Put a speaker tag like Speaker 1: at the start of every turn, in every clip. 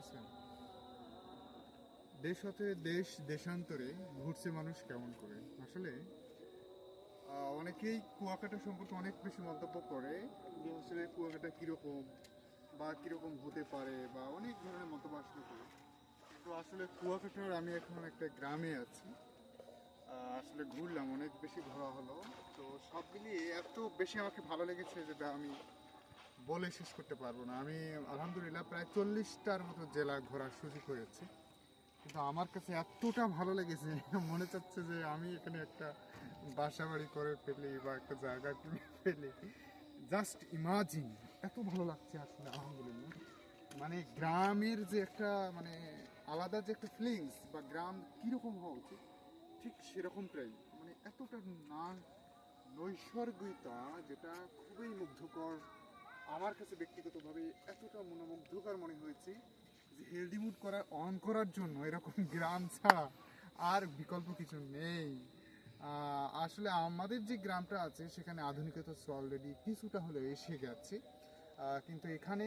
Speaker 1: ভেবেছেন দেশ হতে দেশ, দেশান্তরে ঘুরছে মানুষ কেমন করে? আসলে অনেকেই কুয়াকাটা সম্পর্কে অনেক বেশি মন্তব্য করে যে আসলে কুয়াকাটা কীরকম বা কীরকম হতে পারে বা অনেক ধরনের মন্তব্য আসলে করে। তো আসলে কুয়াকাটার আমি এখন একটা গ্রামে আছি। আসলে ঘুরলাম, অনেক বেশি ঘোরা হলো তো সব মিলিয়ে এত বেশি আমাকে ভালো লেগেছে যেটা আমি বলে শেষ করতে পারব না। আমি আলহামদুলিল্লাহ প্রায় চল্লিশটার মতো জেলা ঘোরার সুযোগ হয়েছে। কিন্তু আমার কাছে এতটা ভালো লেগেছে, মনে চাচ্ছে যে আমি এখানে একটা বাসা বাড়ি করে ফেলি বা একটা জায়গা কিনে ফেলি। জাস্ট ইমাজিন এত ভালো লাগছে আসলে, আলহামদুলিল্লাহ। মানে গ্রামের যে একটা মানে আলাদা যে একটা ফিলিংস বা গ্রাম কীরকম হওয়া উচিত, ঠিক সেরকমটাই মানে এতটা না নৈসর্গিকতা যেটা খুবই মুগ্ধকর আমার কাছে ব্যক্তিগতভাবে এতটা মনোমুগ্ধকর মনে হয়েছে যে হেলদি মুড করা অন করার জন্য এরকম গ্রাম ছাড়া আর বিকল্প কিছু নেই। আসলে আমাদের যে গ্রামটা আছে, সেখানে আধুনিকতা অলরেডি কিছুটা হলেও এসে গেছে। কিন্তু এখানে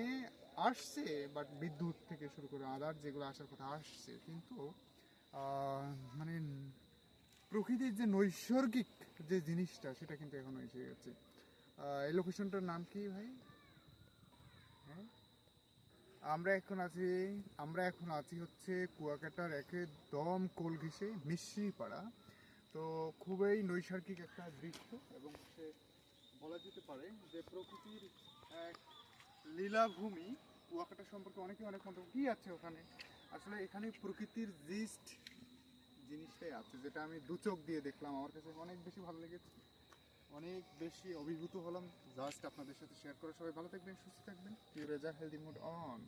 Speaker 1: আসছে বাট বিদ্যুৎ থেকে শুরু করে আদার যেগুলো আসার কথা আসছে, কিন্তু মানে প্রকৃতির যে নৈসর্গিক যে জিনিসটা, সেটা কিন্তু এখনও এসে গেছে। এই লোকেশনটার নাম কি ভাই? আমরা এখন আছি, আমরা এখন আছি হচ্ছে কুয়াকাটার একদম কোল ঘেঁষে মিশ্রি পাড়া তো খুবই নৈসর্গিক একটা দৃশ্য এবং সে বলা যেতে পারে যে প্রকৃতির এক লীলাভূমি। কুয়াকাটা সম্পর্কে অনেকে অনেক মন্তব্য কি আছে ওখানে। আসলে এখানে প্রকৃতির জিস্ট জিনিসটাই আছে, যেটা আমি দু চোখ দিয়ে দেখলাম। আমার কাছে অনেক বেশি ভালো লেগেছে। অনেক বেশি অভিভূত হলাম। জাস্ট আপনাদের সাথে শেয়ার করে সবাই ভালো থাকবেন, সুস্থ থাকবেন। ইউ রেজা হেলদি মুড অন